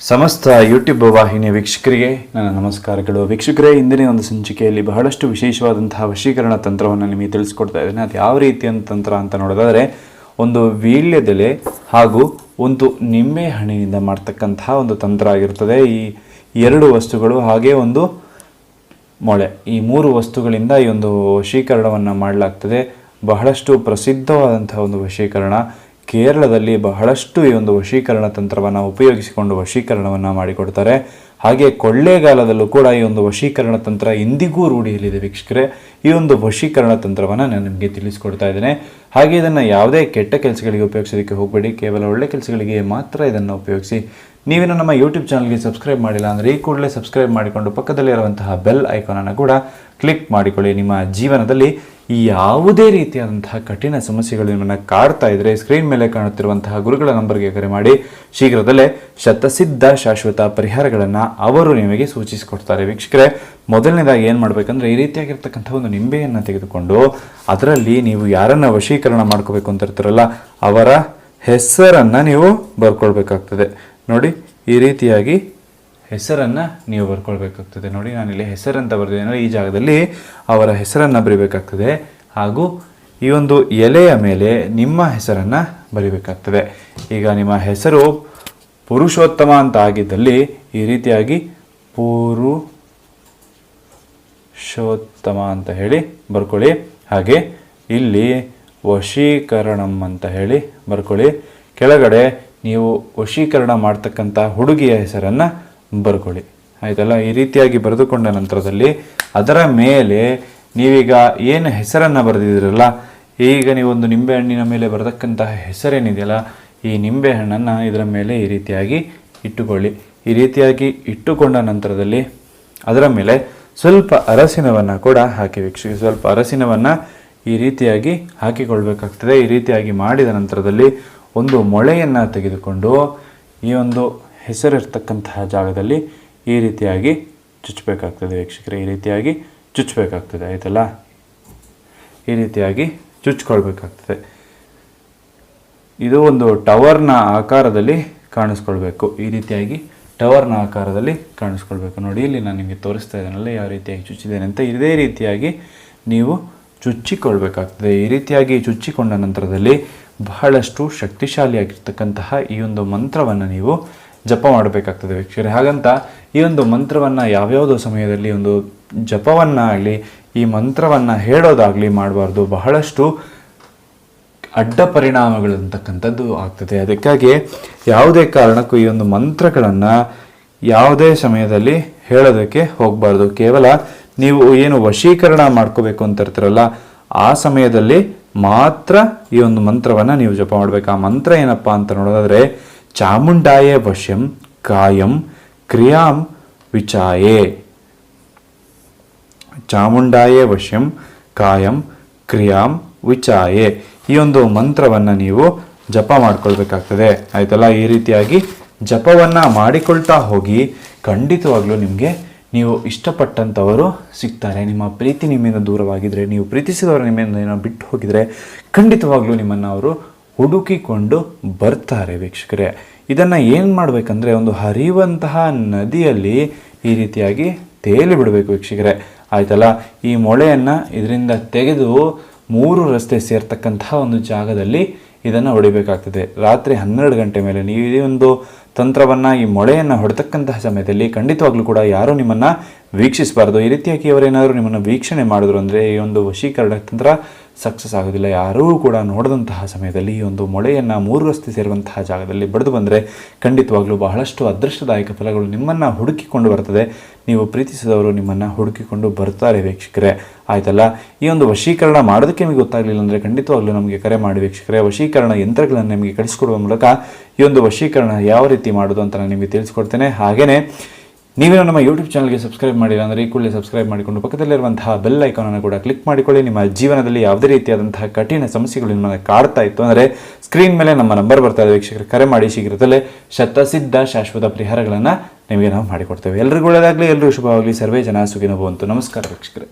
ಸಮಸ್ತ ಯೂಟ್ಯೂಬ್ ವಾಹಿನಿಯ ವೀಕ್ಷಕರಿಗೆ ನನ್ನ ನಮಸ್ಕಾರಗಳು. ವೀಕ್ಷಕರೇ, ಇಂದಿನ ಒಂದು ಸಂಚಿಕೆಯಲ್ಲಿ ಬಹಳಷ್ಟು ವಿಶೇಷವಾದಂತಹ ವಶೀಕರಣ ತಂತ್ರವನ್ನು ನಿಮಗೆ ತಿಳಿಸ್ಕೊಡ್ತಾ ಇದ್ದೇನೆ. ಅದು ಯಾವ ರೀತಿಯ ತಂತ್ರ ಅಂತ ನೋಡೋದಾದರೆ, ಒಂದು ವೀಳ್ಯದೆಲೆ ಹಾಗೂ ಒಂದು ನಿಂಬೆ ಹಣ್ಣಿನಿಂದ ಮಾಡ್ತಕ್ಕಂತಹ ಒಂದು ತಂತ್ರ ಆಗಿರ್ತದೆ ಈ ಎರಡು ವಸ್ತುಗಳು ಹಾಗೆ ಒಂದು ಮೊಳೆ. ಈ ಮೂರು ವಸ್ತುಗಳಿಂದ ಈ ಒಂದು ವಶೀಕರಣವನ್ನು ಮಾಡಲಾಗ್ತದೆ. ಬಹಳಷ್ಟು ಪ್ರಸಿದ್ಧವಾದಂತಹ ಒಂದು ವಶೀಕರಣ. ಕೇರಳದಲ್ಲಿ ಬಹಳಷ್ಟು ಈ ಒಂದು ವಶೀಕರಣ ತಂತ್ರವನ್ನು ಉಪಯೋಗಿಸಿಕೊಂಡು ವಶೀಕರಣವನ್ನು ಮಾಡಿಕೊಡ್ತಾರೆ. ಹಾಗೆ ಕೊಳ್ಳೇಗಾಲದಲ್ಲೂ ಕೂಡ ಈ ಒಂದು ವಶೀಕರಣ ತಂತ್ರ ಇಂದಿಗೂ ರೂಢಿಯಲ್ಲಿದೆ ವೀಕ್ಷಕರೇ. ಈ ಒಂದು ವಶೀಕರಣ ತಂತ್ರವನ್ನು ನಾನು ನಿಮಗೆ ತಿಳಿಸ್ಕೊಡ್ತಾ ಇದ್ದೇನೆ. ಹಾಗೆ ಇದನ್ನು ಯಾವುದೇ ಕೆಟ್ಟ ಕೆಲಸಗಳಿಗೆ ಉಪಯೋಗಿಸೋದಕ್ಕೆ ಹೋಗಬೇಡಿ, ಕೇವಲ ಒಳ್ಳೆ ಕೆಲಸಗಳಿಗೆ ಮಾತ್ರ ಇದನ್ನು ಉಪಯೋಗಿಸಿ. ನೀವೇನು ನಮ್ಮ ಯೂಟ್ಯೂಬ್ ಚಾನಲ್ಗೆ ಸಬ್ಸ್ಕ್ರೈಬ್ ಮಾಡಿಲ್ಲ ಅಂದರೆ ಈ ಕೂಡಲೇ ಸಬ್ಸ್ಕ್ರೈಬ್ ಮಾಡಿಕೊಂಡು ಪಕ್ಕದಲ್ಲಿರುವಂತಹ ಬೆಲ್ ಐಕಾನನ್ನು ಕೂಡ ಕ್ಲಿಕ್ ಮಾಡಿಕೊಳ್ಳಿ. ನಿಮ್ಮ ಜೀವನದಲ್ಲಿ ಯಾವುದೇ ರೀತಿಯಾದಂತಹ ಕಠಿಣ ಸಮಸ್ಯೆಗಳು ನಿಮ್ಮನ್ನು ಕಾಡ್ತಾ ಇದ್ರೆ ಸ್ಕ್ರೀನ್ ಮೇಲೆ ಕಾಣುತ್ತಿರುವಂತಹ ಗುರುಗಳ ನಂಬರ್ಗೆ ಕರೆ ಮಾಡಿ. ಶೀಘ್ರದಲ್ಲೇ ಶತಸಿದ್ಧ ಶಾಶ್ವತ ಪರಿಹಾರಗಳನ್ನು ಅವರು ನಿಮಗೆ ಸೂಚಿಸಿಕೊಡ್ತಾರೆ. ವೀಕ್ಷಕರೇ, ಮೊದಲನೇದಾಗಿ ಏನು ಮಾಡಬೇಕಂದ್ರೆ ಈ ರೀತಿಯಾಗಿರ್ತಕ್ಕಂಥ ಒಂದು ನಿಂಬೆಯನ್ನು ತೆಗೆದುಕೊಂಡು ಅದರಲ್ಲಿ ನೀವು ಯಾರನ್ನ ವಶೀಕರಣ ಮಾಡ್ಕೋಬೇಕು ಅಂತ ಇರ್ತಾರಲ್ಲ, ಅವರ ಹೆಸರನ್ನು ನೀವು ಬರ್ಕೊಳ್ಬೇಕಾಗ್ತದೆ. ನೋಡಿ, ಈ ರೀತಿಯಾಗಿ ಹೆಸರನ್ನು ನೀವು ಬರ್ಕೊಳ್ಬೇಕಾಗ್ತದೆ. ನೋಡಿ, ನಾನಿಲ್ಲಿ ಹೆಸರಂತ ಬರೆದಿದ್ದೇನೆ ಈ ಜಾಗದಲ್ಲಿ ಅವರ ಹೆಸರನ್ನು ಬರಿಬೇಕಾಗ್ತದೆ. ಹಾಗೂ ಈ ಒಂದು ಎಲೆಯ ಮೇಲೆ ನಿಮ್ಮ ಹೆಸರನ್ನು ಬರಿಬೇಕಾಗ್ತದೆ. ಈಗ ನಿಮ್ಮ ಹೆಸರು ಪುರುಷೋತ್ತಮ ಅಂತ ಆಗಿದ್ದಲ್ಲಿ ಈ ರೀತಿಯಾಗಿ ಪುರು ಶೋತ್ತಮ ಅಂತ ಹೇಳಿ ಬರ್ಕೊಳ್ಳಿ. ಹಾಗೆ ಇಲ್ಲಿ ವಶೀಕರಣಂ ಅಂತ ಹೇಳಿ ಬರ್ಕೊಳ್ಳಿ. ಕೆಳಗಡೆ ನೀವು ವಶೀಕರಣ ಮಾಡ್ತಕ್ಕಂಥ ಹುಡುಗಿಯ ಹೆಸರನ್ನು ಬರ್ಕೊಳ್ಳಿ. ಆಯ್ತಲ್ಲ? ಈ ರೀತಿಯಾಗಿ ಬರೆದುಕೊಂಡ ನಂತರದಲ್ಲಿ ಅದರ ಮೇಲೆ ನೀವೀಗ ಏನು ಹೆಸರನ್ನು ಬರೆದಿದ್ದೀರಲ್ಲ, ಈಗ ನೀವೊಂದು ನಿಂಬೆಹಣ್ಣಿನ ಮೇಲೆ ಬರತಕ್ಕಂತಹ ಹೆಸರೇನಿದೆಯಲ್ಲ, ಈ ನಿಂಬೆಹಣ್ಣನ್ನು ಇದರ ಮೇಲೆ ಈ ರೀತಿಯಾಗಿ ಇಟ್ಟುಕೊಳ್ಳಿ. ಈ ರೀತಿಯಾಗಿ ಇಟ್ಟುಕೊಂಡ ನಂತರದಲ್ಲಿ ಅದರ ಮೇಲೆ ಸ್ವಲ್ಪ ಅರಸಿನವನ್ನು ಕೂಡ ಹಾಕಿ ವೀಕ್ಷಿಸಿ. ಸ್ವಲ್ಪ ಅರಸಿನವನ್ನು ಈ ರೀತಿಯಾಗಿ ಹಾಕಿಕೊಳ್ಬೇಕಾಗ್ತದೆ. ಈ ರೀತಿಯಾಗಿ ಮಾಡಿದ ನಂತರದಲ್ಲಿ ಒಂದು ಮೊಳೆಯನ್ನು ತೆಗೆದುಕೊಂಡು ಈ ಒಂದು ಹೆಸರಿರ್ತಕ್ಕಂತಹ ಜಾಗದಲ್ಲಿ ಈ ರೀತಿಯಾಗಿ ಚುಚ್ಚಬೇಕಾಗ್ತದೆ ವೀಕ್ಷಕರೇ, ಈ ರೀತಿಯಾಗಿ ಚುಚ್ಚಬೇಕಾಗ್ತದೆ, ಆಯಿತಲ್ಲ? ಈ ರೀತಿಯಾಗಿ ಚುಚ್ಕೊಳ್ಬೇಕಾಗ್ತದೆ. ಇದು ಒಂದು ಟವರ್ನ ಆಕಾರದಲ್ಲಿ ಕಾಣಿಸ್ಕೊಳ್ಬೇಕು. ಈ ರೀತಿಯಾಗಿ ಟವರ್ನ ಆಕಾರದಲ್ಲಿ ಕಾಣಿಸ್ಕೊಳ್ಬೇಕು. ನೋಡಿ, ಇಲ್ಲಿ ನಾನು ನಿಮಗೆ ತೋರಿಸ್ತಾ ಇದ್ದೇನಲ್ಲ, ಯಾವ ರೀತಿಯಾಗಿ ಚುಚ್ಚಿದ್ದೇನೆ ಅಂತ. ಇದೇ ರೀತಿಯಾಗಿ ನೀವು ಚುಚ್ಚಿಕೊಳ್ಬೇಕಾಗ್ತದೆ. ಈ ರೀತಿಯಾಗಿ ಚುಚ್ಚಿಕೊಂಡ ನಂತರದಲ್ಲಿ ಬಹಳಷ್ಟು ಶಕ್ತಿಶಾಲಿಯಾಗಿರ್ತಕ್ಕಂತಹ ಈ ಒಂದು ಮಂತ್ರವನ್ನು ನೀವು ಜಪ ಮಾಡಬೇಕಾಗ್ತದೆ ವೀಕ್ಷಕರೇ. ಹಾಗಂತ ಈ ಒಂದು ಮಂತ್ರವನ್ನು ಯಾವ್ಯಾವುದೋ ಸಮಯದಲ್ಲಿ ಒಂದು ಜಪವನ್ನಾಗಲಿ, ಈ ಮಂತ್ರವನ್ನು ಹೇಳೋದಾಗಲಿ ಮಾಡಬಾರ್ದು. ಬಹಳಷ್ಟು ಅಡ್ಡ ಪರಿಣಾಮಗಳು ಅಂತಕ್ಕಂಥದ್ದು ಆಗ್ತದೆ. ಅದಕ್ಕಾಗಿ ಯಾವುದೇ ಕಾರಣಕ್ಕೂ ಈ ಒಂದು ಮಂತ್ರಗಳನ್ನು ಯಾವುದೇ ಸಮಯದಲ್ಲಿ ಹೇಳೋದಕ್ಕೆ ಹೋಗಬಾರ್ದು. ಕೇವಲ ನೀವು ಏನು ವಶೀಕರಣ ಮಾಡ್ಕೋಬೇಕು ಅಂತ ಇರ್ತೀರಲ್ಲ, ಆ ಸಮಯದಲ್ಲಿ ಮಾತ್ರ ಈ ಒಂದು ಮಂತ್ರವನ್ನು ನೀವು ಜಪ ಮಾಡಬೇಕು. ಆ ಮಂತ್ರ ಏನಪ್ಪ ಅಂತ ನೋಡೋದಾದ್ರೆ ಚಾಮುಂಡಾಯೇ ವಶಂ ಕಾಯಂ ಕ್ರಿಯಾಂ ವಿಚಾಯೇ. ಚಾಮುಂಡಾಯ ವಶಂ ಕಾಯಂ ಕ್ರಿಯಾಂ ವಿಚಾಯೇ. ಈ ಒಂದು ಮಂತ್ರವನ್ನು ನೀವು ಜಪ ಮಾಡ್ಕೊಳ್ಬೇಕಾಗ್ತದೆ. ಆಯ್ತಲ್ಲ? ಈ ರೀತಿಯಾಗಿ ಜಪವನ್ನು ಮಾಡಿಕೊಳ್ತಾ ಹೋಗಿ ಖಂಡಿತವಾಗ್ಲೂ ನಿಮಗೆ ನೀವು ಇಷ್ಟಪಟ್ಟಂಥವರು ಸಿಗ್ತಾರೆ. ನಿಮ್ಮ ಪ್ರೀತಿ ನಿಮ್ಮಿಂದ ದೂರವಾಗಿದ್ದರೆ ನೀವು ಪ್ರೀತಿಸಿದವರು ನಿಮ್ಮಿಂದ ಏನೋ ಬಿಟ್ಟು ಹೋಗಿದರೆ ಖಂಡಿತವಾಗ್ಲೂ ನಿಮ್ಮನ್ನು ಅವರು ಹುಡುಕಿಕೊಂಡು ಬರ್ತಾರೆ ವೀಕ್ಷಕರೇ. ಇದನ್ನು ಏನು ಮಾಡಬೇಕಂದ್ರೆ ಒಂದು ಹರಿಯುವಂತಹ ನದಿಯಲ್ಲಿ ಈ ರೀತಿಯಾಗಿ ತೇಲಿ ಬಿಡಬೇಕು ವೀಕ್ಷಕರೇ. ಆಯ್ತಲ್ಲ? ಈ ಮೊಳೆಯನ್ನು ಇದರಿಂದ ತೆಗೆದು ಮೂರು ರಸ್ತೆ ಸೇರ್ತಕ್ಕಂತಹ ಒಂದು ಜಾಗದಲ್ಲಿ ಇದನ್ನು ಹೊಡಿಬೇಕಾಗ್ತದೆ. ರಾತ್ರಿ ಹನ್ನೆರಡು ಗಂಟೆ ಮೇಲೆ ನೀವು ಈ ಒಂದು ತಂತ್ರವನ್ನು ಈ ಮೊಳೆಯನ್ನು ಹೊಡೆತಕ್ಕಂತಹ ಸಮಯದಲ್ಲಿ ಖಂಡಿತವಾಗ್ಲೂ ಕೂಡ ಯಾರೂ ನಿಮ್ಮನ್ನು ವೀಕ್ಷಿಸಬಾರ್ದು. ಈ ರೀತಿಯಾಗಿ ಅವರೇನಾದರೂ ನಿಮ್ಮನ್ನು ವೀಕ್ಷಣೆ ಮಾಡಿದ್ರು ಅಂದರೆ ಈ ಒಂದು ವಶೀಕರಣ ತಂತ್ರ ಸಕ್ಸಸ್ ಆಗೋದಿಲ್ಲ, ಯಾರೂ ಕೂಡ ನೋಡದಂತಹ ಸಮಯದಲ್ಲಿ ಈ ಒಂದು ಮೊಳೆಯನ್ನು ಮೂರು ರಸ್ತೆ ಸೇರುವಂತಹ ಜಾಗದಲ್ಲಿ ಬಡಿದು ಬಂದರೆ ಖಂಡಿತವಾಗ್ಲೂ ಬಹಳಷ್ಟು ಅದೃಷ್ಟದಾಯಕ ಫಲಗಳು ನಿಮ್ಮನ್ನು ಹುಡುಕಿಕೊಂಡು ಬರ್ತದೆ. ನೀವು ಪ್ರೀತಿಸಿದವರು ನಿಮ್ಮನ್ನು ಹುಡುಕಿಕೊಂಡು ಬರ್ತಾರೆ ವೀಕ್ಷಕರೇ. ಆಯಿತಲ್ಲ? ಈ ಒಂದು ವಶೀಕರಣ ಮಾಡೋದಕ್ಕೆ ನಿಮಗೆ ಗೊತ್ತಾಗಲಿಲ್ಲ ಅಂದರೆ ಖಂಡಿತವಾಗ್ಲೂ ನಮಗೆ ಕರೆ ಮಾಡಿ ವೀಕ್ಷಕರೇ. ವಶೀಕರಣ ಯಂತ್ರಗಳನ್ನು ನಿಮಗೆ ಕಳಿಸ್ಕೊಡುವ ಮೂಲಕ ಈ ಒಂದು ವಶೀಕರಣ ಯಾವ ರೀತಿ ಮಾಡೋದು ಅಂತ ನಾನು ನಿಮಗೆ ತಿಳಿಸ್ಕೊಡ್ತೇನೆ. ಹಾಗೆಯೇ ನೀವೇನು ನಮ್ಮ ಯೂಟ್ಯೂಬ್ ಚಾನಲ್ಗೆ ಸಬ್ಸ್ಕ್ರೈಬ್ ಮಾಡಿಲ್ಲ ಅಂದರೆ ಈ ಕೂಡಲೇ ಸಬ್ಸ್ಕ್ರೈಬ್ ಮಾಡಿಕೊಂಡು ಪಕ್ಕದಲ್ಲಿರುವಂತಹ ಬೆಲ್ ಐಕಾನನ್ನು ಕೂಡ ಕ್ಲಿಕ್ ಮಾಡಿಕೊಳ್ಳಿ. ನಿಮ್ಮ ಜೀವನದಲ್ಲಿ ಯಾವುದೇ ರೀತಿಯಾದಂತಹ ಕಠಿಣ ಸಮಸ್ಯೆಗಳು ನಿಮ್ಮನ್ನು ಕಾಡ್ತಾ ಇತ್ತು ಅಂದರೆ ಸ್ಕ್ರೀನ್ ಮೇಲೆ ನಮ್ಮ ನಂಬರ್ ಬರ್ತಾ ಇದೆ. ವೀಕ್ಷಕರು, ಕರೆ ಮಾಡಿ ಶೀಘ್ರದಲ್ಲೇ ಶತಸಿದ್ಧ ಶಾಶ್ವತ ಪರಿಹಾರಗಳನ್ನು ನಿಮಗೆ ನಾವು ಮಾಡಿಕೊಡ್ತೇವೆ. ಎಲ್ರಿಗೂ ಒಳ್ಳೆಯದಾಗಲಿ ಎಲ್ಲರೂ ಶುಭವಾಗಲಿ. ಸರ್ವೇ ಜನ ಸುಖಿನೋ ಬಂತು ನಮಸ್ಕಾರ ವೀಕ್ಷಕರೇ.